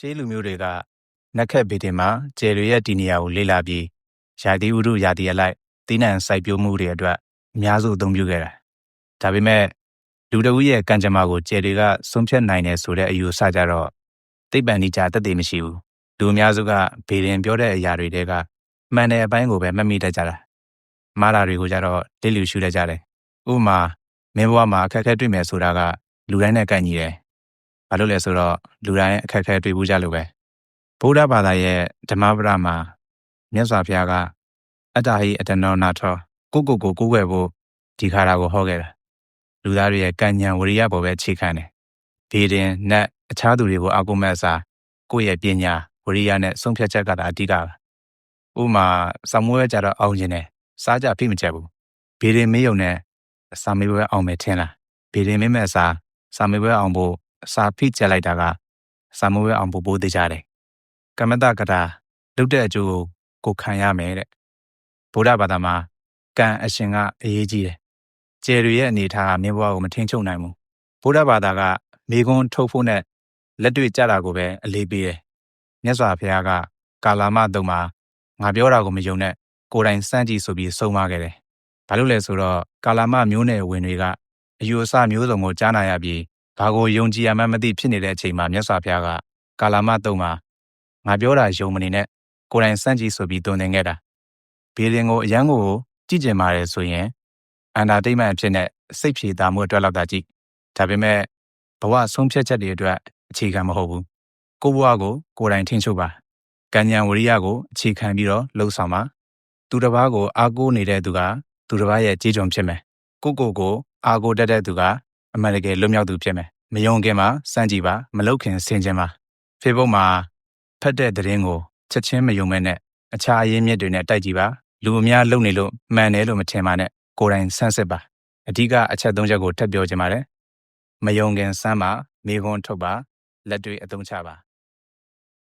ရှေးလူမျိုးတွေက နက်ခက်ဘေတင်မှာကျယ်တွေရဲ့ဒီနေရာကိုလေ့လာပြီးယာတိဥဒုယာတိအလိုက်တိနံစိုက်ပျိုးမှုတွေအတွက် အများစုအသုံးပြုခဲ့တာ ဒါပေမဲ့ လူတဦးရဲ့ကံကြမ္မာကိုကျယ်တွေက ဆုံးဖြတ်နိုင်တယ်ဆိုတဲ့ အယူအဆကြတော့ သိပ္ပံနိကြတသက်မရှိဘူး လူအများစုကဘေရင်ပြောတဲ့အရာတွေတဲက မှန်တဲ့အပိုင်းကိုပဲ မှတ်မိတတ်ကြတာ မှားတာတွေကိုကြတော့တိလူရှုတတ်ကြတယ် ဥပမာ မင်းဘဝမှာ အခက်အခဲတွေ့မယ်ဆိုတာက လူတိုင်းနဲ့ကိုက်ညီတယ် ဘာလို့လဲဆိုတော့လူတိုင်းအခက်အခဲတွေ့ဘူးကြလို့ပဲဗုဒ္ဓဘာသာရဲ့ဓမ္မပဒမှာမြတ်စွာဘုရားကအတ္တဟိအတ္တနောနာထောကိုကိုကိုကိုကိုွယ်ဖို့ဒီခါတာကိုဟောခဲ့တာလူသားတွေရဲ့ကံဉဏ်ဝရိယပေါ်ပဲအခြေခံတယ်ဒေတင်နတ်အခြားသူတွေကိုအကုမဲ့အစားကိုယ့်ရဲ့ပညာဝရိယနဲ့ဆုံးဖြတ်ချက်ကတာအဓိကပဲဥပမာစမွေးကြတော့အောင်ခြင်းနဲ့စားကြဖိမချက်ဘူးဘေရင်မေးုံနဲ့စာမေးပွဲအောင်မယ်ထင်လားဘေရင်မေးမဲ့အစားစာမေးပွဲအောင်ဖို့ စာဖိချက်လိုက်တာကစာမေးပွဲအောင်ဖို့ပိုးသေးကြတယ်ကမ္မတကတာလုတ်တဲ့အကျိုးကိုကိုခံရမယ်တဲ့ဗုဒ္ဓဘာသာမှာကံအရှင်ကအရေးကြီးတယ်ကျယ်တွေရဲ့အနေထားကမင်းဘဝကိုမထင်ချုပ်နိုင်ဘူးဗုဒ္ဓဘာသာကမိကွန်းထုတ်ဖို့နဲ့လက်တွေ့ကြတာကိုပဲအလေးပေးတယ်မြတ်စွာဘုရားကကာလာမတုံမှာငါပြောတာကိုမယုံနဲ့ကိုယ်တိုင်စမ်းကြည့်ဆိုပြီးဆုံးမခဲ့တယ်ဘာလို့လဲဆိုတော့ကာလာမမျိုးနယ်ဝင်တွေကအယူအဆမျိုးစုံကိုကြားနာရပြီး ဘာကိုယုံကြည်ရမှန်းမသိဖြစ်နေတဲ့အချိန်မှာမြတ်စွာဘုရားကကာလာမတုံမှာငါပြောတာယုံမနေနဲ့ကိုယ်တိုင်စမ်းကြည့်ဆိုပြီးတွင်တင်ခဲ့တာဘေးရင်ကိုအရန်ကိုကြည့်ကျင်ပါတယ်ဆိုရင်အန္တာတိတ်မှန်အဖြစ်နဲ့စိတ်ဖြေတာမှုအတွက်လောက်သာကြည့်ဒါပေမဲ့ဘဝဆုံးဖြတ်ချက်တွေအတွက်အခြေခံမဟုတ်ဘူးကိုဘဝကိုကိုယ်တိုင်ထင်ချုပ်ပါကံဉဏ်ဝရိယကိုအခြေခံပြီးတော့လှုပ်ဆောင်ပါသူတစ်ပါးကိုအားကိုးနေတဲ့သူကသူတစ်ပါးရဲ့ကြေးကျွန်ဖြစ်မယ်ကိုကိုကိုအားကိုးတတ်တဲ့သူက အမှန်တကယ်လွတ်မြောက်သူဖြစ်မယ်မယုံခင်မှာစမ်းကြည့်ပါမလုတ်ခင်ဆင်ခြင်ပါ Facebook မှာဖတ်တဲ့သတင်းကိုချက်ချင်းမယုံမဲ့နဲ့အခြားအရင်းမြစ်တွေနဲ့တိုက်ကြည့်ပါလူအများလုံနေလို့မှန်တယ်လို့မထင်ပါနဲ့ကိုယ်တိုင်ဆန်းစစ်ပါအဓိကအချက်၃ချက်ကိုထပ်ပြောချင်ပါတယ်မယုံခင်စမ်းပါမိခွန်းထုတ်ပါလက်တွေအသုံးချပါ